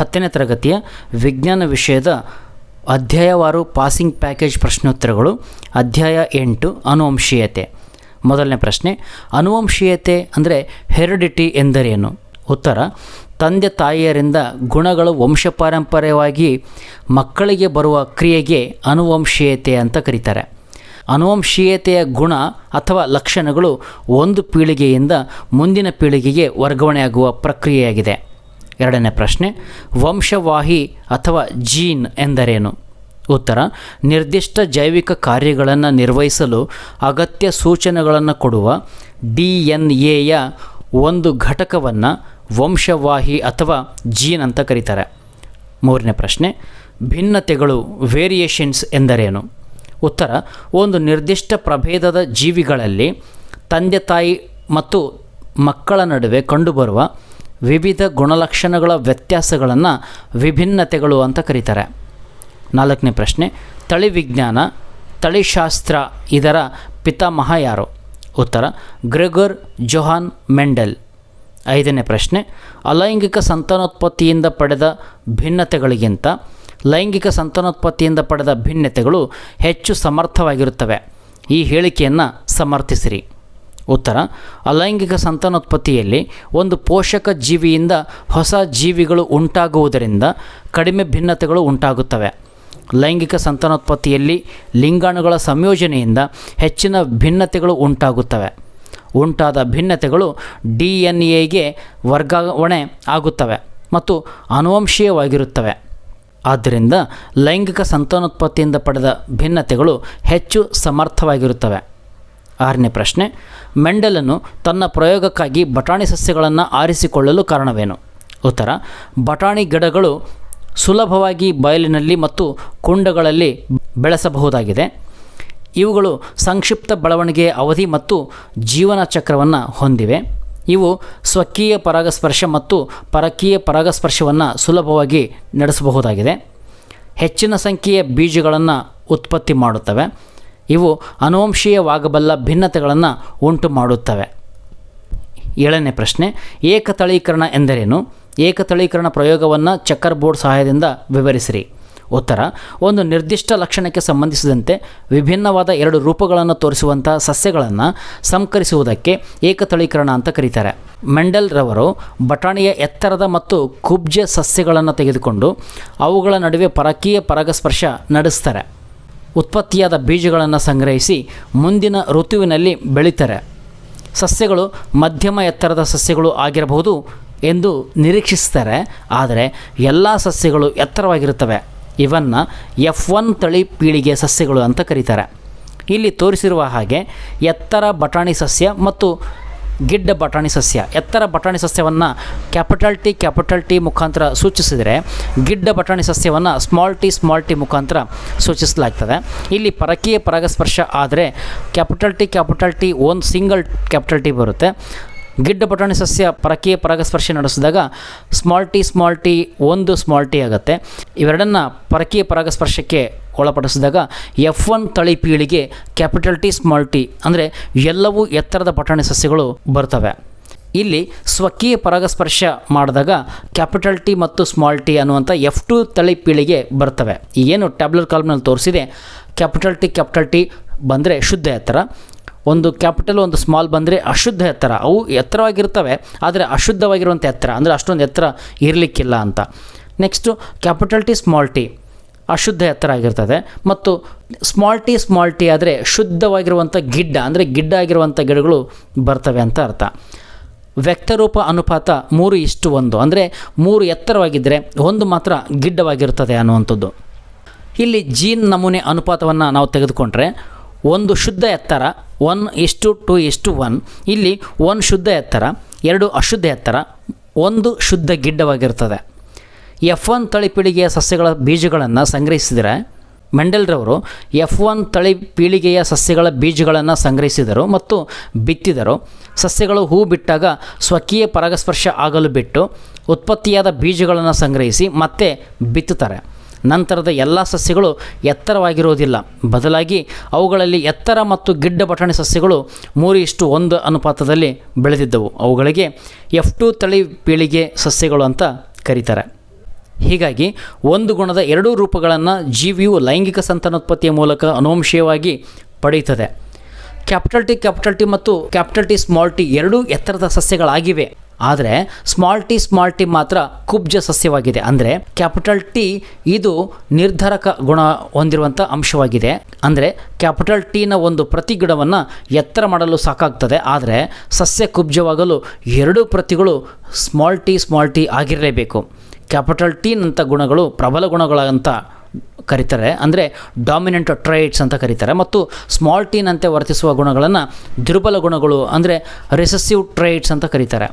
ಹತ್ತನೇ ತರಗತಿಯ ವಿಜ್ಞಾನ ವಿಷಯದ ಅಧ್ಯಾಯವಾರು ಪಾಸಿಂಗ್ ಪ್ಯಾಕೇಜ್ ಪ್ರಶ್ನೋತ್ತರಗಳು, ಅಧ್ಯಾಯ ಎಂಟು, ಅನುವಂಶೀಯತೆ. ಮೊದಲನೇ ಪ್ರಶ್ನೆ, ಅನುವಂಶೀಯತೆ ಅಂದರೆ ಹೆರಿಡಿಟಿ ಎಂದರೇನು? ಉತ್ತರ, ತಂದೆ ತಾಯಿಯರಿಂದ ಗುಣಗಳು ವಂಶಪಾರಂಪರ್ಯವಾಗಿ ಮಕ್ಕಳಿಗೆ ಬರುವ ಕ್ರಿಯೆಗೆ ಅನುವಂಶೀಯತೆ ಅಂತ ಕರೀತಾರೆ. ಅನುವಂಶೀಯತೆಯ ಗುಣ ಅಥವಾ ಲಕ್ಷಣಗಳು ಒಂದು ಪೀಳಿಗೆಯಿಂದ ಮುಂದಿನ ಪೀಳಿಗೆಗೆ ವರ್ಗಾವಣೆಯಾಗುವ ಪ್ರಕ್ರಿಯೆಯಾಗಿದೆ. ಎರಡನೇ ಪ್ರಶ್ನೆ, ವಂಶವಾಹಿ ಅಥವಾ ಜೀನ್ ಎಂದರೇನು? ಉತ್ತರ, ನಿರ್ದಿಷ್ಟ ಜೈವಿಕ ಕಾರ್ಯಗಳನ್ನು ನಿರ್ವಹಿಸಲು ಅಗತ್ಯ ಸೂಚನೆಗಳನ್ನು ಕೊಡುವ ಡಿ ಎನ್ ಎಯ ಒಂದು ಘಟಕವನ್ನು ವಂಶವಾಹಿ ಅಥವಾ ಜೀನ್ ಅಂತ ಕರೀತಾರೆ. ಮೂರನೇ ಪ್ರಶ್ನೆ, ಭಿನ್ನತೆಗಳು ವೇರಿಯೇಷನ್ಸ್ ಎಂದರೇನು? ಉತ್ತರ, ಒಂದು ನಿರ್ದಿಷ್ಟ ಪ್ರಭೇದದ ಜೀವಿಗಳಲ್ಲಿ ತಂದೆ ತಾಯಿ ಮತ್ತು ಮಕ್ಕಳ ನಡುವೆ ಕಂಡುಬರುವ ವಿವಿಧ ಗುಣಲಕ್ಷಣಗಳ ವ್ಯತ್ಯಾಸಗಳನ್ನು ವಿಭಿನ್ನತೆಗಳು ಅಂತ ಕರೀತಾರೆ. ನಾಲ್ಕನೇ ಪ್ರಶ್ನೆ, ತಳಿ ವಿಜ್ಞಾನ ತಳಿಶಾಸ್ತ್ರ ಇದರ ಪಿತಾಮಹ ಯಾರು? ಉತ್ತರ, ಗ್ರೆಗರ್ ಜೊಹಾನ್ ಮೆಂಡೆಲ್. ಐದನೇ ಪ್ರಶ್ನೆ, ಅಲೈಂಗಿಕ ಸಂತಾನೋತ್ಪತ್ತಿಯಿಂದ ಪಡೆದ ಭಿನ್ನತೆಗಳಿಗಿಂತ ಲೈಂಗಿಕ ಸಂತಾನೋತ್ಪತ್ತಿಯಿಂದ ಪಡೆದ ಭಿನ್ನತೆಗಳು ಹೆಚ್ಚು ಸಮರ್ಥವಾಗಿರುತ್ತವೆ. ಈ ಹೇಳಿಕೆಯನ್ನು ಸಮರ್ಥಿಸಿರಿ. ಉತ್ತರ, ಅಲೈಂಗಿಕ ಸಂತಾನೋತ್ಪತ್ತಿಯಲ್ಲಿ ಒಂದು ಪೋಷಕ ಜೀವಿಯಿಂದ ಹೊಸ ಜೀವಿಗಳು ಉಂಟಾಗುವುದರಿಂದ ಕಡಿಮೆ ಭಿನ್ನತೆಗಳು ಉಂಟಾಗುತ್ತವೆ. ಲೈಂಗಿಕ ಸಂತಾನೋತ್ಪತ್ತಿಯಲ್ಲಿ ಲಿಂಗಾಣುಗಳ ಸಂಯೋಜನೆಯಿಂದ ಹೆಚ್ಚಿನ ಭಿನ್ನತೆಗಳು ಉಂಟಾಗುತ್ತವೆ. ಉಂಟಾದ ಭಿನ್ನತೆಗಳು ಡಿ ಎನ್ ಎಗೆ ವರ್ಗಾವಣೆ ಆಗುತ್ತವೆ ಮತ್ತು ಅನುವಂಶೀಯವಾಗಿರುತ್ತವೆ ಆದ್ದರಿಂದ ಲೈಂಗಿಕ ಸಂತಾನೋತ್ಪತ್ತಿಯಿಂದ ಪಡೆದ ಭಿನ್ನತೆಗಳು ಹೆಚ್ಚು ಸಮರ್ಥವಾಗಿರುತ್ತವೆ. ಆರನೇ ಪ್ರಶ್ನೆ, ಮೆಂಡಲನು ತನ್ನ ಪ್ರಯೋಗಕ್ಕಾಗಿ ಬಟಾಣಿ ಸಸ್ಯಗಳನ್ನು ಆರಿಸಿಕೊಳ್ಳಲು ಕಾರಣವೇನು? ಉತ್ತರ, ಬಟಾಣಿ ಗಿಡಗಳು ಸುಲಭವಾಗಿ ಬಯಲಿನಲ್ಲಿ ಮತ್ತು ಕುಂಡಗಳಲ್ಲಿ ಬೆಳೆಸಬಹುದಾಗಿದೆ. ಇವುಗಳು ಸಂಕ್ಷಿಪ್ತ ಬೆಳವಣಿಗೆಯ ಅವಧಿ ಮತ್ತು ಜೀವನ ಚಕ್ರವನ್ನು ಹೊಂದಿವೆ. ಇವು ಸ್ವಕೀಯ ಪರಾಗಸ್ಪರ್ಶ ಮತ್ತು ಪರಕೀಯ ಪರಾಗಸ್ಪರ್ಶವನ್ನು ಸುಲಭವಾಗಿ ನಡೆಸಬಹುದಾಗಿದೆ. ಹೆಚ್ಚಿನ ಸಂಖ್ಯೆಯ ಬೀಜಗಳನ್ನು ಉತ್ಪತ್ತಿ ಮಾಡುತ್ತವೆ. ಇವು ಅನುವಂಶೀಯವಾಗಬಲ್ಲ ಭಿನ್ನತೆಗಳನ್ನು ಉಂಟು ಮಾಡುತ್ತವೆ ಏಳನೇ ಪ್ರಶ್ನೆ, ಏಕತಳೀಕರಣ ಎಂದರೇನು? ಏಕತಳೀಕರಣ ಪ್ರಯೋಗವನ್ನು ಚೆಕ್ಕರ್ ಬೋರ್ಡ್ ಸಹಾಯದಿಂದ ವಿವರಿಸಿರಿ. ಉತ್ತರ, ಒಂದು ನಿರ್ದಿಷ್ಟ ಲಕ್ಷಣಕ್ಕೆ ಸಂಬಂಧಿಸಿದಂತೆ ವಿಭಿನ್ನವಾದ ಎರಡು ರೂಪಗಳನ್ನು ತೋರಿಸುವಂತಹ ಸಸ್ಯಗಳನ್ನು ಸಂಕರಿಸುವುದಕ್ಕೆ ಏಕತಳೀಕರಣ ಅಂತ ಕರೀತಾರೆ. ಮೆಂಡಲ್ ರವರು ಬಟಾಣಿಯ ಎತ್ತರದ ಮತ್ತು ಕುಬ್ಜ ಸಸ್ಯಗಳನ್ನು ತೆಗೆದುಕೊಂಡು ಅವುಗಳ ನಡುವೆ ಪರಕೀಯ ಪರಾಗಸ್ಪರ್ಶ ನಡೆಸ್ತಾರೆ. ಉತ್ಪತ್ತಿಯಾದ ಬೀಜಗಳನ್ನು ಸಂಗ್ರಹಿಸಿ ಮುಂದಿನ ಋತುವಿನಲ್ಲಿ ಬೆಳೀತಾರೆ. ಸಸ್ಯಗಳು ಮಧ್ಯಮ ಎತ್ತರದ ಸಸ್ಯಗಳು ಆಗಿರಬಹುದು ಎಂದು ನಿರೀಕ್ಷಿಸ್ತಾರೆ. ಆದರೆ ಎಲ್ಲ ಸಸ್ಯಗಳು ಎತ್ತರವಾಗಿರುತ್ತವೆ. ಇವನ್ನು ಎಫ್ ಒನ್ ತಳಿ ಪೀಳಿಗೆ ಸಸ್ಯಗಳು ಅಂತ ಕರೀತಾರೆ. ಇಲ್ಲಿ ತೋರಿಸಿರುವ ಹಾಗೆ ಎತ್ತರ ಬಟಾಣಿ ಸಸ್ಯ ಮತ್ತು ಗಿಡ್ಡ ಬಟಾಣಿ ಸಸ್ಯ. ಎತ್ತರ ಬಟಾಣಿ ಸಸ್ಯವನ್ನು ಕ್ಯಾಪಿಟಲ್ ಟಿ ಕ್ಯಾಪಿಟಲ್ ಟಿ ಮುಖಾಂತರ ಸೂಚಿಸಿದರೆ ಗಿಡ್ಡ ಬಟಾಣಿ ಸಸ್ಯವನ್ನು ಸ್ಮಾಲ್ ಟಿ ಸ್ಮಾಲ್ ಟಿ ಮುಖಾಂತರ ಸೂಚಿಸಲಾಗ್ತದೆ. ಇಲ್ಲಿ ಪರಕೀಯ ಪರಾಗಸ್ಪರ್ಶ ಆದರೆ ಕ್ಯಾಪಿಟಲ್ ಟಿ ಕ್ಯಾಪಿಟಲ್ ಟಿ ಒಂದು ಸಿಂಗಲ್ ಕ್ಯಾಪಿಟಲ್ ಟಿ ಬರುತ್ತೆ. ಗಿಡ್ಡ ಬಟಾಣಿ ಸಸ್ಯ ಪರಕೀಯ ಪರಾಗಸ್ಪರ್ಶ ನಡೆಸಿದಾಗ ಸ್ಮಾಲ್ ಟಿ ಸ್ಮಾಲ್ ಟಿ ಒಂದು ಸ್ಮಾಲ್ ಟಿ ಆಗುತ್ತೆ. ಇವೆರಡನ್ನು ಪರಕೀಯ ಪರಾಗಸ್ಪರ್ಶಕ್ಕೆ ಒಳಪಡಿಸಿದಾಗ ಎಫ್ ಒನ್ ತಳಿ ಪೀಳಿಗೆ ಕ್ಯಾಪಿಟಲ್ ಟಿ ಸ್ಮಾಲ್ ಟಿ ಅಂದರೆ ಎಲ್ಲವೂ ಎತ್ತರದ ಬಟಾಣಿ ಸಸ್ಯಗಳು ಬರ್ತವೆ. ಇಲ್ಲಿ ಸ್ವಕೀಯ ಪರಾಗಸ್ಪರ್ಶ ಮಾಡಿದಾಗ ಕ್ಯಾಪಿಟಲ್ ಟಿ ಮತ್ತು ಸ್ಮಾಲ್ ಟಿ ಅನ್ನುವಂಥ ಎಫ್ ಟು ತಳಿ ಪೀಳಿಗೆ ಬರ್ತವೆ. ಏನು ಟ್ಯಾಬ್ಲೆಟ್ ಕಾಲಮ್ನಲ್ಲಿ ತೋರಿಸಿದೆ ಕ್ಯಾಪಿಟಲ್ ಟಿ ಕ್ಯಾಪಿಟಲ್ ಟಿ ಬಂದರೆ ಶುದ್ಧ ಎತ್ತರ. ಒಂದು ಕ್ಯಾಪಿಟಲ್, ಒಂದು ಸ್ಮಾಲ್ ಬಂದರೆ ಅಶುದ್ಧ ಎತ್ತರ. ಅವು ಎತ್ತರವಾಗಿರ್ತವೆ, ಆದರೆ ಅಶುದ್ಧವಾಗಿರುವಂಥ ಎತ್ತರ. ಅಂದರೆ ಅಷ್ಟೊಂದು ಎತ್ತರ ಇರಲಿಕ್ಕಿಲ್ಲ ಅಂತ. Next capital T small T ಅಶುದ್ಧ ಎತ್ತರ ಆಗಿರ್ತದೆ. ಮತ್ತು ಸ್ಮಾಲ್ ಟಿ ಸ್ಮಾಲ್ ಟಿ ಆದರೆ ಶುದ್ಧವಾಗಿರುವಂಥ ಗಿಡ್ಡ. ಅಂದರೆ ಗಿಡ್ಡ ಆಗಿರುವಂಥ ಗಿಡಗಳು ಬರ್ತವೆ ಅಂತ ಅರ್ಥ. ವ್ಯಕ್ತರೂಪ ಅನುಪಾತ ಮೂರು ಇಷ್ಟು ಒಂದು. ಅಂದರೆ ಮೂರು ಎತ್ತರವಾಗಿದ್ದರೆ ಒಂದು ಮಾತ್ರ ಗಿಡ್ಡವಾಗಿರ್ತದೆ ಅನ್ನುವಂಥದ್ದು. ಇಲ್ಲಿ ಜೀನ್ ನಮೂನೆ ಅನುಪಾತವನ್ನು ನಾವು ತೆಗೆದುಕೊಂಡ್ರೆ ಒಂದು ಶುದ್ಧ ಎತ್ತರ ಒನ್ ಎಷ್ಟು ಟು ಎಷ್ಟು ಒನ್ ಇಲ್ಲಿ ಒನ್ ಶುದ್ಧ ಎತ್ತರ, ಎರಡು ಅಶುದ್ಧ ಎತ್ತರ, ಒಂದು ಶುದ್ಧ ಗಿಡ್ಡವಾಗಿರ್ತದೆ. ಎಫ್ ಒನ್ ತಳಿ ಪೀಳಿಗೆಯ ಸಸ್ಯಗಳ ಬೀಜಗಳನ್ನು ಸಂಗ್ರಹಿಸಿದರೆ, ಮೆಂಡೆಲ್ರವರು ಎಫ್ ಒನ್ ತಳಿ ಪೀಳಿಗೆಯ ಸಸ್ಯಗಳ ಬೀಜಗಳನ್ನು ಸಂಗ್ರಹಿಸಿದರು ಮತ್ತು ಬಿತ್ತಿದರು. ಸಸ್ಯಗಳು ಹೂ ಬಿಟ್ಟಾಗ ಸ್ವಕೀಯ ಪರಾಗಸ್ಪರ್ಶ ಆಗಲು ಬಿಟ್ಟು ಉತ್ಪತ್ತಿಯಾದ ಬೀಜಗಳನ್ನು ಸಂಗ್ರಹಿಸಿ ಮತ್ತೆ ಬಿತ್ತುತ್ತಾರೆ. ನಂತರದ ಎಲ್ಲ ಸಸ್ಯಗಳು ಎತ್ತರವಾಗಿರುವುದಿಲ್ಲ. ಬದಲಾಗಿ ಅವುಗಳಲ್ಲಿ ಎತ್ತರ ಮತ್ತು ಗಿಡ್ಡ ಬಟಾಣಿ ಸಸ್ಯಗಳು ಮೂರು ಇಷ್ಟು ಒಂದು ಅನುಪಾತದಲ್ಲಿ ಬೆಳೆದಿದ್ದವು. ಅವುಗಳಿಗೆ ಎಫ್ ಟು ತಳಿ ಪೀಳಿಗೆ ಸಸ್ಯಗಳು ಅಂತ ಕರೀತಾರೆ. ಹೀಗಾಗಿ ಒಂದು ಗುಣದ ಎರಡೂ ರೂಪಗಳನ್ನು ಜೀವಿಯು ಲೈಂಗಿಕ ಸಂತಾನೋತ್ಪತ್ತಿಯ ಮೂಲಕ ಅನುವಂಶೀಯವಾಗಿ ಪಡೆಯುತ್ತದೆ. ಕ್ಯಾಪಿಟಲ್ ಟಿ ಕ್ಯಾಪಿಟಲ್ ಟಿ ಮತ್ತು ಕ್ಯಾಪಿಟಲ್ ಟಿ ಸ್ಮಾಲ್ ಟಿ ಎರಡೂ ಎತ್ತರದ ಸಸ್ಯಗಳಾಗಿವೆ. ಆದರೆ ಸ್ಮಾಲ್ ಟಿ ಸ್ಮಾಲ್ ಟಿ ಮಾತ್ರ ಕುಬ್ಜ ಸಸ್ಯವಾಗಿದೆ. ಅಂದರೆ ಕ್ಯಾಪಿಟಲ್ ಟಿ ಇದು ನಿರ್ಧಾರಕ ಗುಣ ಹೊಂದಿರುವಂಥ ಅಂಶವಾಗಿದೆ. ಅಂದರೆ ಕ್ಯಾಪಿಟಲ್ ಟಿನ ಒಂದು ಪ್ರತಿ ಗಿಡವನ್ನು ಎತ್ತರ ಮಾಡಲು ಸಾಕಾಗ್ತದೆ. ಆದರೆ ಸಸ್ಯ ಕುಬ್ಜವಾಗಲು ಎರಡೂ ಪ್ರತಿಗಳು ಸ್ಮಾಲ್ ಟಿ ಸ್ಮಾಲ್ ಟಿ ಆಗಿರಲೇಬೇಕು. ಕ್ಯಾಪಿಟಲ್ ಟೀನಂಥ ಗುಣಗಳು ಪ್ರಬಲ ಗುಣಗಳಂತ ಕರೀತಾರೆ. ಅಂದರೆ ಡಾಮಿನೆಂಟ್ ಟ್ರೈಟ್ಸ್ ಅಂತ ಕರೀತಾರೆ. ಮತ್ತು ಸ್ಮಾಲ್ ಟೀನಂತೆ ವರ್ತಿಸುವ ಗುಣಗಳನ್ನು ದುರ್ಬಲ ಗುಣಗಳು, ಅಂದರೆ ರೆಸೆಸಿವ್ ಟ್ರೈಟ್ಸ್ ಅಂತ ಕರೀತಾರೆ.